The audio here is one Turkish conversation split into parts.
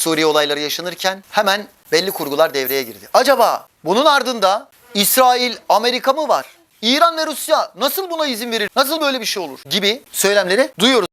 Suriye olayları yaşanırken hemen belli kurgular devreye girdi. Acaba bunun ardında İsrail, Amerika mı var? İran ve Rusya nasıl buna izin verir? Nasıl böyle bir şey olur? Gibi söylemleri duyuyoruz.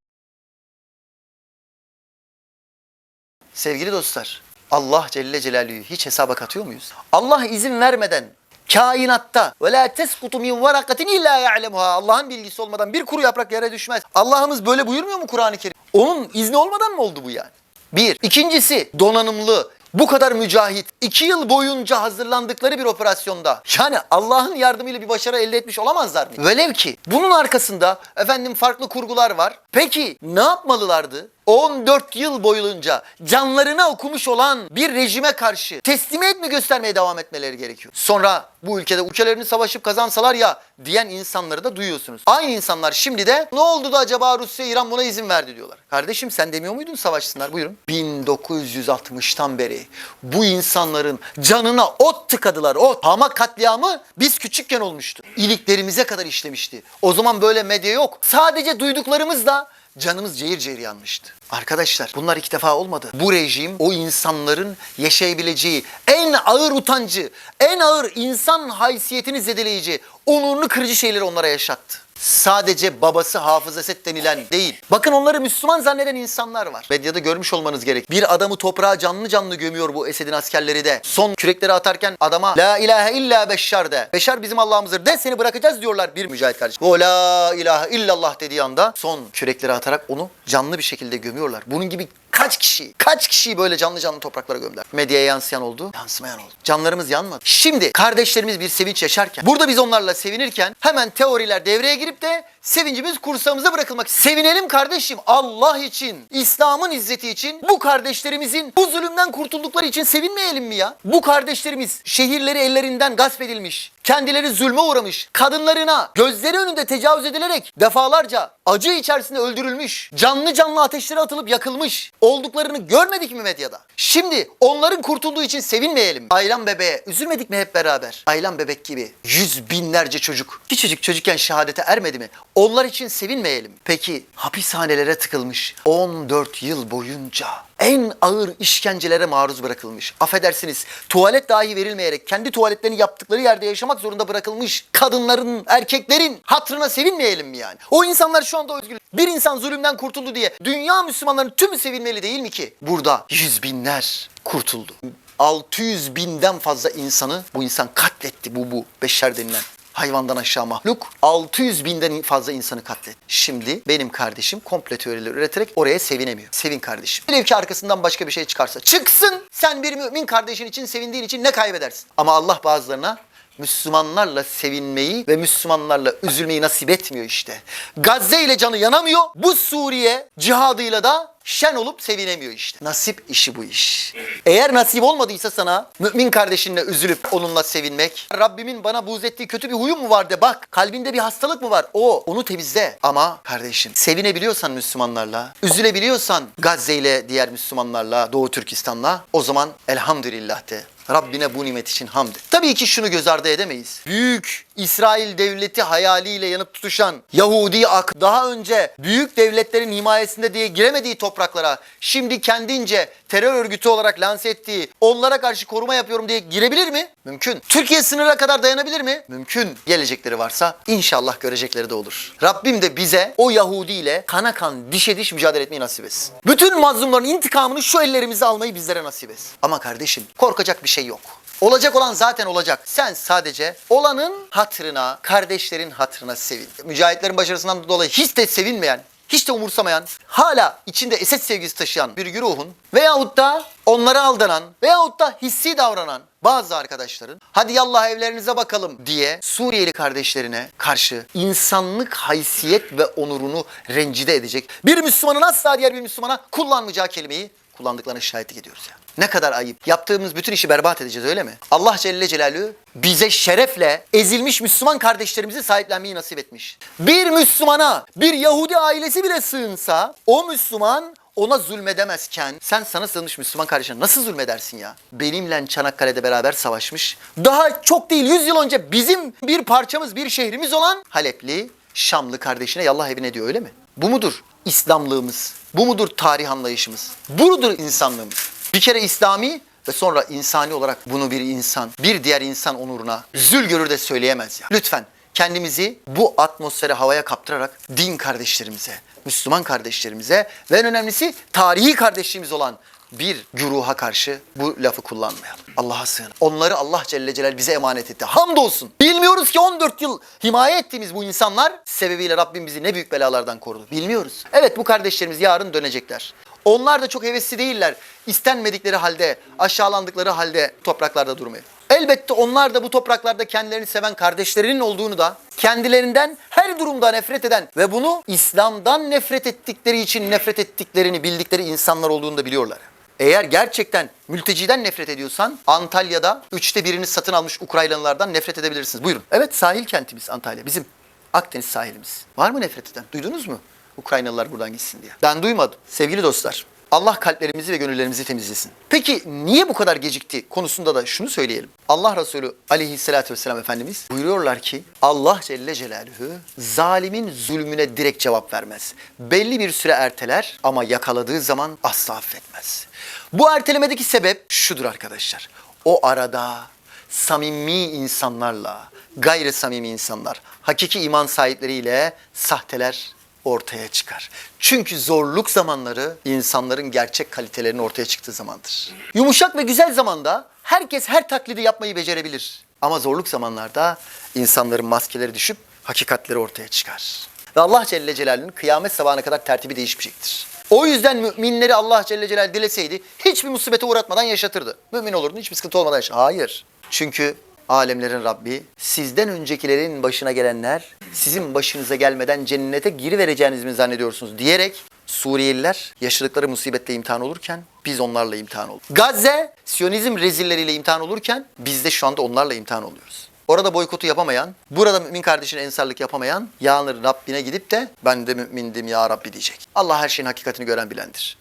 Sevgili dostlar, Allah Celle Celaluhu hiç hesaba katıyor muyuz? Allah izin vermeden kainatta ve la teskutu min varakatin illa ya'lemuha. Allah'ın bilgisi olmadan bir kuru yaprak yere düşmez. Allah'ımız böyle buyurmuyor mu Kur'an-ı Kerim? Onun izni olmadan mı oldu bu yani? Bir. İkincisi donanımlı, bu kadar mücahit, iki yıl boyunca hazırlandıkları bir operasyonda yani Allah'ın yardımıyla bir başarı elde etmiş olamazlar mı? Velev ki bunun arkasında efendim farklı kurgular var. Peki ne yapmalılardı? 14 yıl boyunca canlarına okumuş olan bir rejime karşı teslimiyet mi göstermeye devam etmeleri gerekiyor? Sonra bu ülkede ülkelerini savaşıp kazansalar ya diyen insanları da duyuyorsunuz. Aynı insanlar şimdi de ne oldu da acaba Rusya İran buna izin verdi diyorlar. Kardeşim sen demiyor muydun savaşsınlar buyurun. 1960'tan beri bu insanların canına ot tıkadılar ot. Hama katliamı biz küçükken olmuştu. İliklerimize kadar işlemişti. O zaman böyle medya yok. Sadece duyduklarımızla canımız cayır cayır yanmıştı. Arkadaşlar bunlar ilk defa olmadı. Bu rejim o insanların yaşayabileceği en ağır utancı, en ağır insan haysiyetini zedeleyici, onurunu kırıcı şeyleri onlara yaşattı. Sadece babası Hafız Esed denilen değil. Bakın onları Müslüman zanneden insanlar var. Medyada görmüş olmanız gerek. Bir adamı toprağa canlı canlı gömüyor bu Esed'in askerleri de. Son kürekleri atarken adama La ilahe illa beşşar de. Beşer bizim Allah'ımızdır de seni bırakacağız diyorlar bir mücahit kardeşim. O la ilahe illallah dediği anda son kürekleri atarak onu canlı bir şekilde gömüyorlar. Bunun gibi kaç kişi, kaç kişiyi böyle canlı canlı topraklara gömdüler. Medyaya yansıyan oldu, yansımayan oldu. Canlarımız yanmadı. Şimdi kardeşlerimiz bir sevinç yaşarken, burada biz onlarla sevinirken hemen teoriler devreye girip de sevincimiz kursağımıza bırakılmak. Sevinelim kardeşim Allah için, İslam'ın izzeti için, bu kardeşlerimizin bu zulümden kurtuldukları için sevinmeyelim mi ya? Bu kardeşlerimiz şehirleri ellerinden gasp edilmiş, kendileri zulme uğramış, kadınlarına gözleri önünde tecavüz edilerek defalarca acı içerisinde öldürülmüş, canlı canlı ateşlere atılıp yakılmış olduklarını görmedik mi medyada? Şimdi onların kurtulduğu için sevinmeyelim? Aylan bebeğe üzülmedik mi hep beraber? Aylan bebek gibi yüz binlerce çocuk. Küçücük çocukken şehadete ermedi mi? Onlar için sevinmeyelim. Peki hapishanelere tıkılmış 14 yıl boyunca en ağır işkencelere maruz bırakılmış. Affedersiniz tuvalet dahi verilmeyerek kendi tuvaletlerini yaptıkları yerde yaşamak zorunda bırakılmış kadınların, erkeklerin hatrına sevinmeyelim mi yani? O insanlar şu anda özgür. Bir insan zulümden kurtuldu diye dünya Müslümanların tümü sevinmeli değil mi ki? Burada yüz binler kurtuldu. 600 binden fazla insanı bu insan katletti bu bu beşer denilen hayvandan aşağı mahluk 600 binden fazla insanı katletti. Şimdi benim kardeşim komple teorileri üreterek oraya sevinemiyor. Sevin kardeşim. Velev ki arkasından başka bir şey çıkarsa çıksın. Sen bir mümin kardeşin için sevindiğin için ne kaybedersin? Ama Allah bazılarına Müslümanlarla sevinmeyi ve Müslümanlarla üzülmeyi nasip etmiyor işte. Gazze ile canı yanamıyor. Bu Suriye cihadıyla da şen olup sevinemiyor işte. Nasip işi bu iş. Eğer nasip olmadıysa sana mümin kardeşinle üzülüp onunla sevinmek, Rabbimin bana buğz ettiği kötü bir huyum mu var de bak, kalbinde bir hastalık mı var? O, onu temizle. Ama kardeşim sevinebiliyorsan Müslümanlarla, üzülebiliyorsan Gazze ile diğer Müslümanlarla, Doğu Türkistan'la o zaman elhamdülillah de. Rabbine bu nimet için hamd. Tabii ki şunu göz ardı edemeyiz. Büyük İsrail devleti hayaliyle yanıp tutuşan Yahudi ak daha önce büyük devletlerin himayesinde diye giremediği topraklara şimdi kendince terör örgütü olarak lanse ettiği onlara karşı koruma yapıyorum diye girebilir mi? Mümkün. Türkiye sınırına kadar dayanabilir mi? Mümkün. Gelecekleri varsa inşallah görecekleri de olur. Rabbim de bize o Yahudi ile kana kan dişe diş mücadele etmeyi nasip etsin. Bütün mazlumların intikamını şu ellerimizle almayı bizlere nasip etsin. Ama kardeşim korkacak bir şey yok. Olacak olan zaten olacak. Sen sadece olanın hatırına, kardeşlerin hatırına sevin. Mücahitlerin başarısından dolayı hiç de sevinmeyen, hiç de umursamayan, hala içinde eset sevgisi taşıyan bir güruhun veyahut da onlara aldanan veyahut da hissi davranan bazı arkadaşların hadi yallah evlerinize bakalım diye Suriyeli kardeşlerine karşı insanlık haysiyet ve onurunu rencide edecek bir Müslümanın asla diğer bir Müslümana kullanmayacağı kelimeyi kullandıklarına şahitlik ediyoruz ya. Ne kadar ayıp. Yaptığımız bütün işi berbat edeceğiz öyle mi? Allah Celle Celaluhu bize şerefle ezilmiş Müslüman kardeşlerimizi sahiplenmeyi nasip etmiş. Bir Müslümana bir Yahudi ailesi bile sığınsa o Müslüman ona zulmedemezken sen sana sığınmış Müslüman kardeşine nasıl zulmedersin ya? Benimle Çanakkale'de beraber savaşmış. Daha çok değil 100 yıl önce bizim bir parçamız bir şehrimiz olan Halepli Şamlı kardeşine yallah evine diyor öyle mi? Bu mudur İslamlığımız? Bu mudur tarih anlayışımız? Bu mudur insanlığımız? Bir kere İslami ve sonra insani olarak bunu bir insan, bir diğer insan onuruna zül görür de söyleyemez ya. Lütfen kendimizi bu atmosfere havaya kaptırarak din kardeşlerimize, Müslüman kardeşlerimize ve en önemlisi tarihi kardeşliğimiz olan bir güruha karşı bu lafı kullanmayalım. Allah'a sığın. Onları Allah Celle Celal bize emanet etti. Hamdolsun. Bilmiyoruz ki 14 yıl himaye ettiğimiz bu insanlar sebebiyle Rabbim bizi ne büyük belalardan korudu. Bilmiyoruz. Evet bu kardeşlerimiz yarın dönecekler. Onlar da çok hevesli değiller. İstenmedikleri halde, aşağılandıkları halde topraklarda durmaya. Elbette onlar da bu topraklarda kendilerini seven kardeşlerinin olduğunu da kendilerinden her durumda nefret eden ve bunu İslam'dan nefret ettikleri için nefret ettiklerini bildikleri insanlar olduğunu da biliyorlar. Eğer gerçekten mülteciden nefret ediyorsan Antalya'da üçte birini satın almış Ukraynalılardan nefret edebilirsiniz. Buyurun. Evet sahil kentimiz Antalya bizim. Akdeniz sahilimiz. Var mı nefret eden? Duydunuz mu? Ukraynalılar buradan gitsin diye. Ben duymadım. Sevgili dostlar, Allah kalplerimizi ve gönüllerimizi temizlesin. Peki niye bu kadar gecikti konusunda da şunu söyleyelim. Allah Resulü aleyhissalatü vesselam Efendimiz buyuruyorlar ki Allah Celle Celaluhu zalimin zulmüne direkt cevap vermez. Belli bir süre erteler ama yakaladığı zaman asla affetmez. Bu ertelemedeki sebep şudur arkadaşlar. O arada samimi insanlarla, gayri samimi insanlar, hakiki iman sahipleriyle sahteler ortaya çıkar. Çünkü zorluk zamanları insanların gerçek kalitelerinin ortaya çıktığı zamandır. Yumuşak ve güzel zamanda herkes her taklidi yapmayı becerebilir. Ama zorluk zamanlarda insanların maskeleri düşüp hakikatleri ortaya çıkar. Ve Allah Celle Celaluhu'nun kıyamet sabahına kadar tertibi değişmeyecektir. O yüzden müminleri Allah Celle Celaluhu dileseydi hiçbir musibete uğratmadan yaşatırdı. Mümin olurdun hiçbir sıkıntı olmadan yaşa. Hayır. Çünkü alemlerin Rabbi sizden öncekilerin başına gelenler sizin başınıza gelmeden cennete girivereceğinizi mi zannediyorsunuz diyerek Suriyeliler yaşadıkları musibetle imtihan olurken biz onlarla imtihan olduk. Gazze Siyonizm rezilleriyle imtihan olurken biz de şu anda onlarla imtihan oluyoruz. Orada boykotu yapamayan, burada mümin kardeşine ensarlık yapamayan yarın Rabbine gidip de ben de mümindim ya Rabbi diyecek. Allah her şeyin hakikatini gören bilendir.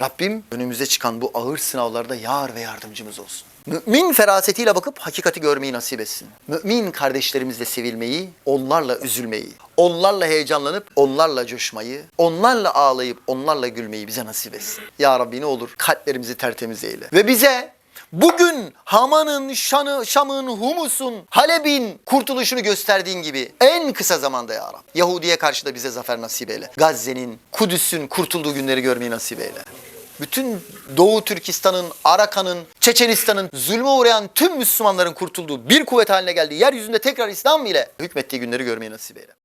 Rabbim önümüze çıkan bu ağır sınavlarda yar ve yardımcımız olsun. Mümin ferasetiyle bakıp hakikati görmeyi nasip etsin. Mümin kardeşlerimizle sevilmeyi, onlarla üzülmeyi, onlarla heyecanlanıp onlarla coşmayı, onlarla ağlayıp onlarla gülmeyi bize nasip etsin. Ya Rabbi ne olur kalplerimizi tertemiz eyle. Ve bize bugün Haman'ın, Şan'ı, Şam'ın, Humus'un, Halep'in kurtuluşunu gösterdiğin gibi en kısa zamanda ya Rabbi. Yahudi'ye karşı da bize zafer nasip eyle. Gazze'nin, Kudüs'ün kurtulduğu günleri görmeyi nasip eyle bütün Doğu Türkistan'ın, Arakan'ın, Çeçenistan'ın zulme uğrayan tüm Müslümanların kurtulduğu bir kuvvet haline geldiği yeryüzünde tekrar İslam ile hükmettiği günleri görmeyi nasip eyle.